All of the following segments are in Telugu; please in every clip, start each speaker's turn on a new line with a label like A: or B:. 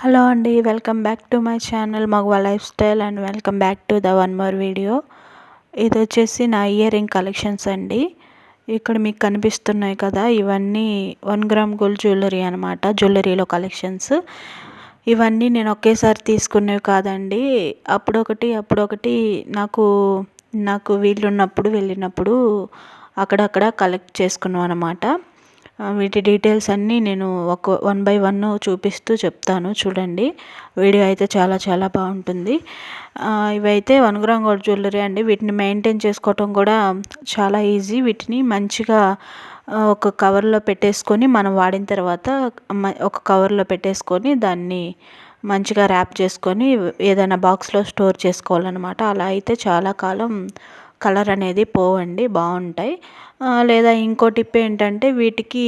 A: హలో అండి welcome back to my channel మగవా lifestyle and welcome back to the one more video. ఇది వచ్చేసి నా ఇయర్ రింగ్ కలెక్షన్స్ అండి. ఇక్కడ మీకు కనిపిస్తున్నాయి కదా ఇవన్నీ వన్ గ్రామ్ గోల్డ్ జ్యువెలరీ అనమాట జ్యువెలరీలో కలెక్షన్స్. ఇవన్నీ నేను ఒకేసారి తీసుకునేవి కాదండి. అప్పుడొకటి అప్పుడొకటి నాకు నాకు వీలున్నప్పుడు వెళ్ళినప్పుడు అక్కడక్కడ కలెక్ట్ చేసుకున్నాం అనమాట వీటి డీటెయిల్స్ అన్నీ నేను ఒక వన్ బై వన్ చూపిస్తూ చెప్తాను చూడండి. వీడియో అయితే చాలా చాలా బాగుంటుంది. ఇవైతే వన్ గ్రామ్ గోల్డ్ జ్యువెలరీ అండి. వీటిని మెయింటైన్ చేసుకోవటం కూడా చాలా ఈజీ. వీటిని మంచిగా ఒక కవర్లో పెట్టేసుకొని మనం వాడిన తర్వాత ఒక కవర్లో పెట్టేసుకొని దాన్ని మంచిగా ర్యాప్ చేసుకొని ఏదైనా బాక్స్లో స్టోర్ చేసుకోవాలన్నమాట. అలా అయితే చాలా కాలం కలర్ అనేది పోవండి బాగుంటాయి లేదా ఇంకో టిప్ ఏంటంటే వీటికి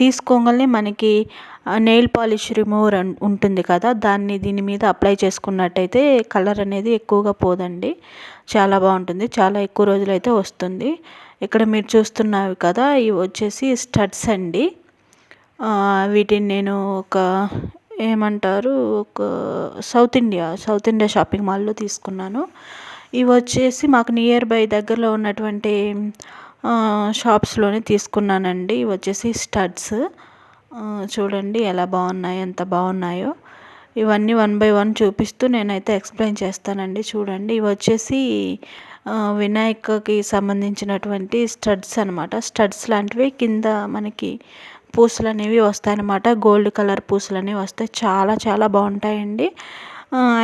A: తీసుకోగానే మనకి నెయిల్ పాలిష్ రిమూవర్ ఉంటుంది కదా దాన్ని దీని మీద అప్లై చేసుకున్నట్టయితే కలర్ అనేది ఎక్కువగా పోదండి. చాలా బాగుంటుంది చాలా ఎక్కువ రోజులైతే వస్తుంది. ఇక్కడ మీరు చూస్తున్నవి కదా ఇవి వచ్చేసి స్టడ్స్ అండి. వీటిని నేను ఒక ఏమంటారు ఒక south India south India shopping మాల్లో తీసుకున్నాను. ఇవి వచ్చేసి మాకు నియర్ బై దగ్గరలో ఉన్నటువంటి షాప్స్లోనే తీసుకున్నానండి. ఇవి వచ్చేసి స్టడ్స్ చూడండి ఎలా బాగున్నాయో ఎంత బాగున్నాయో. ఇవన్నీ వన్ బై వన్ చూపిస్తూ నేనైతే ఎక్స్ప్లెయిన్ చేస్తానండి. చూడండి ఇవి వచ్చేసి వినాయకకి సంబంధించినటువంటి స్టడ్స్ అనమాట స్టడ్స్ లాంటివి కింద మనకి పూసలు అనేవి వస్తాయన్నమాట. గోల్డ్ కలర్ పూసలు అనేవి వస్తాయి. చాలా చాలా బాగుంటాయండి.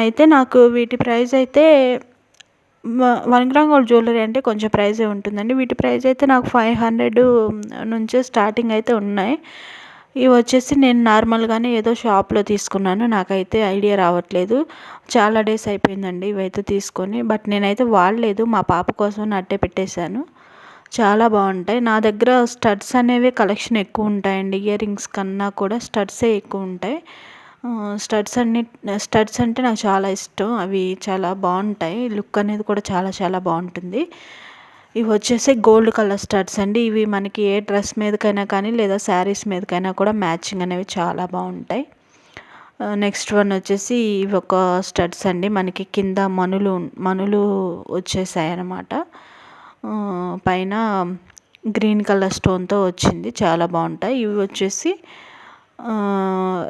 A: అయితే నాకు వీటి ప్రైస్ అయితే వన్ గ్రామ్ గోల్డ్ జ్యువెలరీ అంటే కొంచెం ప్రైజే ఉంటుందండి. వీటి ప్రైస్ అయితే నాకు ఫైవ్ హండ్రెడ్ నుంచే స్టార్టింగ్ అయితే ఉన్నాయి. ఇవి వచ్చేసి నేను నార్మల్గానే ఏదో షాప్లో తీసుకున్నాను. నాకైతే ఐడియా రావట్లేదు. చాలా డేస్ అయిపోయిందండి ఇవైతే తీసుకొని. బట్ నేనైతే వాడలేదు. మా పాప కోసం అట్టే పెట్టేశాను. చాలా బాగుంటాయి. నా దగ్గర స్టడ్స్ అనేవి కలెక్షన్ ఎక్కువ ఉంటాయండి. ఇయర్ రింగ్స్ కన్నా కూడా స్టడ్సే ఎక్కువ ఉంటాయి. స్టడ్స్ అన్ని స్టడ్స్ అంటే నాకు చాలా ఇష్టం. అవి చాలా బాగుంటాయి. లుక్ అనేది కూడా చాలా చాలా బాగుంటుంది. ఇవి వచ్చేసి గోల్డ్ కలర్ స్టడ్స్ అండి. ఇవి మనకి ఏ డ్రెస్ మీదకైనా కానీ లేదా శారీస్ మీదకైనా కూడా మ్యాచింగ్ అనేవి చాలా బాగుంటాయి. నెక్స్ట్ వన్ వచ్చేసి ఇవి ఒక స్టడ్స్ అండి. మనకి కింద మనులు మనులు వచ్చేసాయి అన్నమాట. పైన గ్రీన్ కలర్ స్టోన్తో వచ్చింది. చాలా బాగుంటాయి. ఇవి వచ్చేసి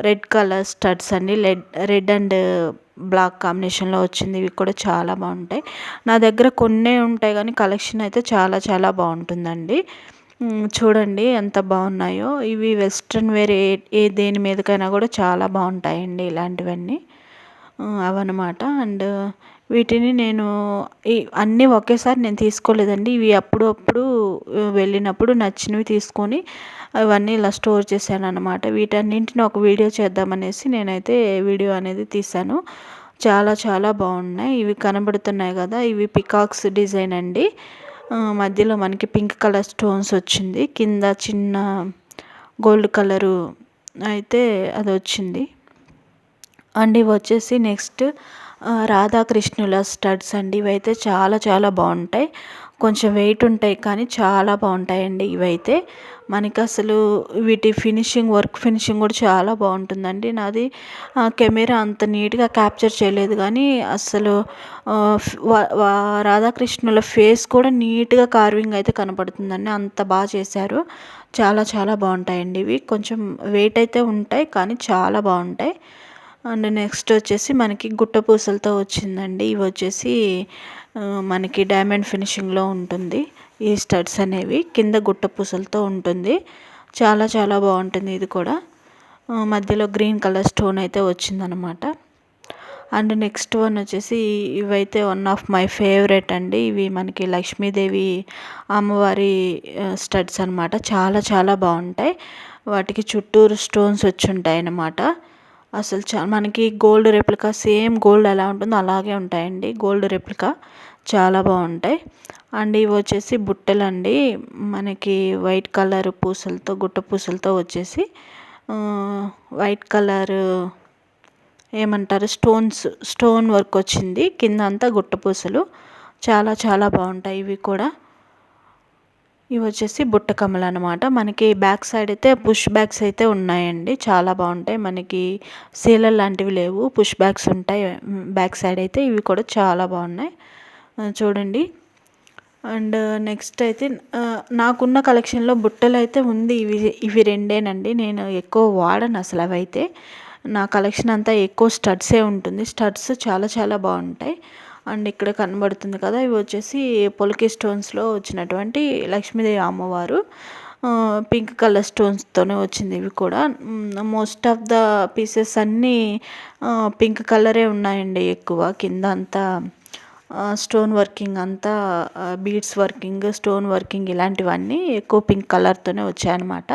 A: రెడ్ కలర్ స్టడ్స్ అండి. రెడ్ రెడ్ అండ్ బ్లాక్ కాంబినేషన్లో వచ్చింది. ఇవి కూడా చాలా బాగుంటాయి. నా దగ్గర కొన్నే ఉంటాయి కానీ కలెక్షన్ అయితే చాలా చాలా బాగుంటుందండి. చూడండి ఎంత బాగున్నాయో. ఇవి వెస్ట్రన్ వేర్ ఏ ఏ దేని మీదకైనా కూడా చాలా బాగుంటాయండి ఇలాంటివన్నీ. అవన్నమాట. అండ్ వీటిని నేను ఈ అన్నీ ఒకేసారి నేను తీసుకోలేదండి. ఇవి అప్పుడు అప్పుడు వెళ్ళినప్పుడు నచ్చినవి తీసుకొని అవన్నీ ఇలా స్టోర్ చేశాను అనమాట వీటన్నింటిని ఒక వీడియో చేద్దామనేసి నేనైతే వీడియో అనేది తీశాను. చాలా చాలా బాగున్నాయి. ఇవి కనబడుతున్నాయి కదా ఇవి పికాక్స్ డిజైన్ అండి. మధ్యలో మనకి పింక్ కలర్ స్టోన్స్ వచ్చింది. కింద చిన్న గోల్డ్ కలరు అయితే అది వచ్చింది అండ్ ఇవి వచ్చేసి నెక్స్ట్ రాధాకృష్ణుల స్టడ్స్ అండి. ఇవైతే చాలా చాలా బాగుంటాయి. కొంచెం వెయిట్ ఉంటాయి కానీ చాలా బాగుంటాయండి ఇవైతే. మనకి అసలు వీటి ఫినిషింగ్ వర్క్ ఫినిషింగ్ కూడా చాలా బాగుంటుందండి. నాది కెమెరా అంత నీట్గా క్యాప్చర్ చేయలేదు కానీ అసలు రాధాకృష్ణుల ఫేస్ కూడా నీట్గా కార్వింగ్ అయితే కనపడుతుందండి. అంత బాగా చేశారు. చాలా చాలా బాగుంటాయండి ఇవి. కొంచెం వెయిట్ అయితే ఉంటాయి కానీ చాలా బాగుంటాయి. అండ్ నెక్స్ట్ వచ్చేసి మనకి గుట్ట పూసలతో వచ్చిందండి. ఇవి వచ్చేసి మనకి డైమండ్ ఫినిషింగ్లో ఉంటుంది. ఈ స్టడ్స్ అనేవి కింద గుట్ట పూసలతో ఉంటుంది. చాలా చాలా బాగుంటుంది ఇది కూడా. మధ్యలో గ్రీన్ కలర్ స్టోన్ అయితే వచ్చిందనమాట. అండ్ నెక్స్ట్ వన్ వచ్చేసి ఇవైతే వన్ ఆఫ్ మై ఫేవరెట్ అండి. ఇవి మనకి లక్ష్మీదేవి అమ్మవారి స్టడ్స్ అనమాట. చాలా చాలా బాగుంటాయి. వాటికి చుట్టూరు స్టోన్స్ వచ్చి ఉంటాయి అన్నమాట అసలు చా మనకి గోల్డ్ రెప్లికా సేమ్ గోల్డ్ ఎలా ఉంటుందో అలాగే ఉంటాయండి. గోల్డ్ రెప్లికా చాలా బాగుంటాయి. అండ్ ఇవి వచ్చేసి బుట్టలండి. మనకి వైట్ కలర్ పూసలతో గుట్ట పూసలతో వచ్చేసి వైట్ కలర్ ఏమంటారు? స్టోన్స్ స్టోన్ వర్క్ వచ్చింది. కింద అంతా గుట్ట పూసలు. చాలా చాలా బాగుంటాయి ఇవి కూడా. ఇవి వచ్చేసి బుట్ట కమ్మలు అనమాట మనకి బ్యాక్ సైడ్ అయితే పుష్ బ్యాగ్స్ అయితే ఉన్నాయండి. చాలా బాగుంటాయి. మనకి సీలర్ లాంటివి లేవు. పుష్ బ్యాగ్స్ ఉంటాయి. బ్యాక్ సైడ్ అయితే ఇవి కూడా చాలా బాగున్నాయి. చూడండి. అండ్ నెక్స్ట్ అయితే నాకున్న కలెక్షన్లో బుట్టలు అయితే ఉంది. ఇవి ఇవి రెండేనండి. నేను ఎక్కువ వాడను అసలు అవైతే. నా కలెక్షన్ అంతా ఎక్కువ స్టడ్సే ఉంటుంది. స్టడ్స్ చాలా చాలా బాగుంటాయి. అండ్ ఇక్కడ కనబడుతుంది కదా ఇవి వచ్చేసి పొలకి స్టోన్స్లో వచ్చినటువంటి లక్ష్మీదేవి అమ్మవారు. పింక్ కలర్ స్టోన్స్తోనే వచ్చింది ఇవి కూడా. మోస్ట్ ఆఫ్ ద పీసెస్ అన్నీ పింక్ కలరే ఉన్నాయండి ఎక్కువ. కింద అంతా స్టోన్ వర్కింగ్ అంతా బీడ్స్ వర్కింగ్ స్టోన్ వర్కింగ్ ఇలాంటివన్నీ ఎక్కువ పింక్ కలర్తోనే వచ్చాయన్నమాట.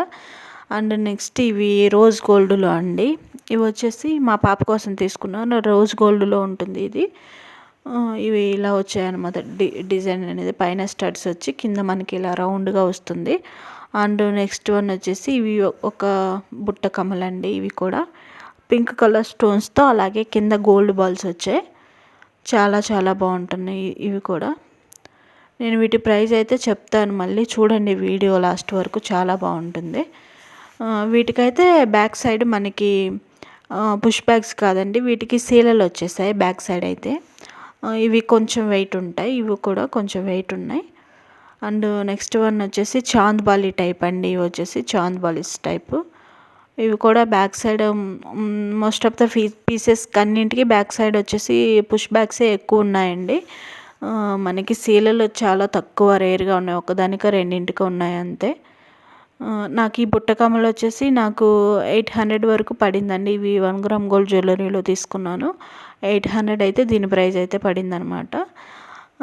A: అండ్ నెక్స్ట్ ఇవి రోజ్ గోల్డ్లో అండి. ఇవి వచ్చేసి మా పాప కోసం తీసుకున్నాను రోజ్ గోల్డ్లో ఉంటుంది ఇది. ఇవి ఇలా వచ్చాయన్నమాట. డి డిజైన్ అనేది పైన స్టడ్స్ వచ్చి కింద మనకి ఇలా రౌండ్గా వస్తుంది. అండ్ నెక్స్ట్ వన్ వచ్చేసి ఇవి ఒక బుట్ట కమలండి ఇవి కూడా. పింక్ కలర్ స్టోన్స్తో అలాగే కింద గోల్డ్ బాల్స్ వచ్చాయి. చాలా చాలా బాగుంటున్నాయి ఇవి కూడా. నేను వీటి ప్రైస్ అయితే చెప్తాను. మళ్ళీ చూడండి వీడియో లాస్ట్ వరకు చాలా బాగుంటుంది. వీటికైతే బ్యాక్ సైడ్ మనకి పుష్ బ్యాగ్స్ కాదండి. వీటికి సీలలు వచ్చేసాయి బ్యాక్ సైడ్ అయితే. ఇవి కొంచెం వెయిట్ ఉంటాయి ఇవి కూడా కొంచెం వెయిట్ ఉన్నాయి. అండ్ నెక్స్ట్ వన్ వచ్చేసి చాంద్ బాలి టైప్ అండి ఇవి వచ్చేసి చాంద్ బాలీస్ టైపు ఇవి కూడా back side most of the fee pieces అన్నింటికి బ్యాక్ సైడ్ వచ్చేసి పుష్ బ్యాక్సే ఎక్కువ ఉన్నాయండి. మనకి సీలలు చాలా తక్కువ రేర్గా ఉన్నాయి ఒకదానిక రెండింటికి ఉన్నాయి అంతే. నాకు ఈ బుట్టకమ్మలు వచ్చేసి నాకు ఎయిట్ హండ్రెడ్ వరకు పడిందండి. ఇవి వన్ గ్రామ్ గోల్డ్ జ్యువెలరీలో తీసుకున్నాను. ఎయిట్ హండ్రెడ్ అయితే దీని ప్రైస్ అయితే పడిందనమాట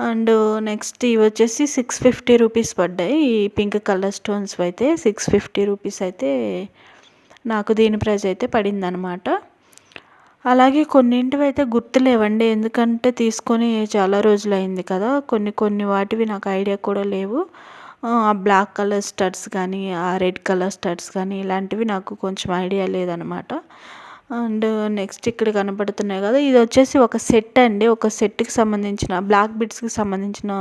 A: అండ్ నెక్స్ట్ ఇవి వచ్చేసి సిక్స్ ఫిఫ్టీ రూపీస్ పడ్డాయి. ఈ పింక్ కలర్ స్టోన్స్ అయితే సిక్స్ ఫిఫ్టీ రూపీస్ అయితే నాకు దీని ప్రైస్ అయితే పడిందనమాట అలాగే కొన్నింటివి అయితే గుర్తులేవండి. ఎందుకంటే తీసుకొని చాలా రోజులు అయింది కదా. కొన్ని కొన్ని వాటివి నాకు ఐడియా కూడా లేవు. ఆ బ్లాక్ కలర్ స్టడ్స్ కానీ ఆ రెడ్ కలర్ స్టడ్స్ కానీ ఇలాంటివి నాకు కొంచెం ఐడియా లేదనమాట. అండ్ నెక్స్ట్ ఇక్కడ కనపడుతున్నాయి కదా ఇది వచ్చేసి ఒక సెట్ అండి. ఒక సెట్కి సంబంధించిన బ్లాక్ బిట్స్కి సంబంధించిన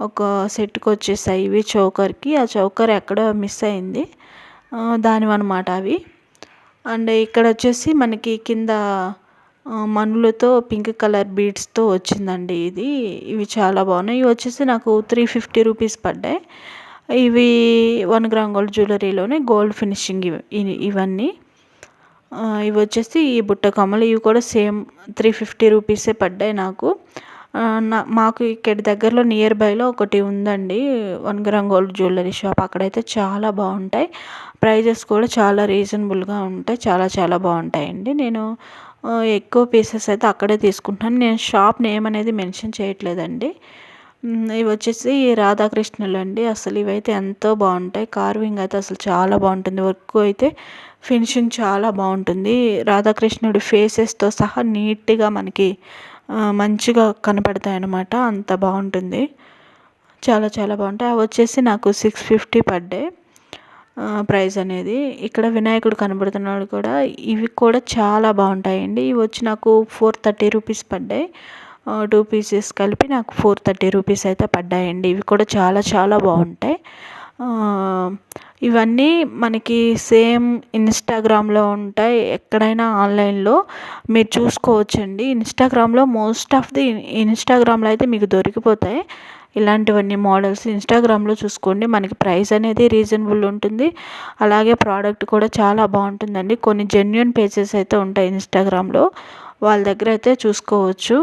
A: ఒక సెట్కి వచ్చేసాయి ఇవి చౌకర్కి. ఆ చౌకర్ ఎక్కడ మిస్ అయింది. దానివన్నమాట అవి. అండ్ ఇక్కడ వచ్చేసి మనకి కింద మనులతో పింక్ కలర్ బీడ్స్తో వచ్చిందండి ఇది. ఇవి చాలా బాగున్నాయి. ఇవి వచ్చేసి నాకు త్రీ ఫిఫ్టీ రూపీస్ పడ్డాయి. ఇవి వన్ గ్రామ్ గోల్డ్ జ్యువెలరీలోనే గోల్డ్ ఫినిషింగ్ ఇవి ఇవన్నీ. ఇవి వచ్చేసి ఈ బుట్ట కమ్మలు ఇవి కూడా సేమ్ త్రీ ఫిఫ్టీ రూపీసే పడ్డాయి నాకు. నా మాకు ఇక్కడ దగ్గరలో నియర్ బైలో ఒకటి ఉందండి. One gram gold jewellery shop. అక్కడైతే చాలా బాగుంటాయి. ప్రైజెస్ కూడా చాలా రీజనబుల్గా ఉంటాయి. చాలా చాలా బాగుంటాయండి. నేను ఎక్కువ పీసెస్ అయితే అక్కడే తీసుకుంటున్నాను. నేను షాప్ నేమ్ అనేది మెన్షన్ చేయట్లేదండి. ఇవి వచ్చేసి రాధాకృష్ణులు అండి. అసలు ఇవైతే ఎంతో బాగుంటాయి. కార్వింగ్ అయితే అసలు చాలా బాగుంటుంది. వర్క్ అయితే ఫినిషింగ్ చాలా బాగుంటుంది. రాధాకృష్ణుడి ఫేసెస్తో సహా నీట్గా మనకి మంచిగా కనపడతాయి అన్నమాట అంత బాగుంటుంది. చాలా చాలా బాగుంటాయి. అవి వచ్చేసి నాకు సిక్స్ ఫిఫ్టీ పడ్డాయి ప్రైస్ అనేది. ఇక్కడ వినాయకుడు కనబడుతున్నాడు కూడా. ఇవి కూడా చాలా బాగుంటాయండి. ఇవి వచ్చి నాకు ఫోర్ థర్టీ రూపీస్ పడ్డాయి. టూ పీసెస్ కలిపి నాకు ఫోర్ థర్టీ రూపీస్ అయితే పడ్డాయండి. ఇవి కూడా చాలా చాలా బాగుంటాయి. ఇవన్నీ మనకి సేమ్ ఇన్స్టాగ్రామ్లో ఉంటాయి. ఎక్కడైనా ఆన్లైన్లో మీరు చూసుకోవచ్చండి. ఇన్స్టాగ్రామ్లో మోస్ట్ ఆఫ్ ది ఇన్స్టాగ్రామ్లో అయితే మీకు దొరికిపోతాయి. ఇలాంటివన్నీ మోడల్స్ ఇన్స్టాగ్రామ్లో చూసుకోండి. మనకి ప్రైస్ అనేది రీజనబుల్ ఉంటుంది. అలాగే ప్రోడక్ట్ కూడా చాలా బాగుంటుందండి. కొన్ని జెన్యున్ పేజెస్ అయితే ఉంటాయి ఇన్స్టాగ్రామ్లో వాళ్ళ దగ్గర అయితే చూసుకోవచ్చు.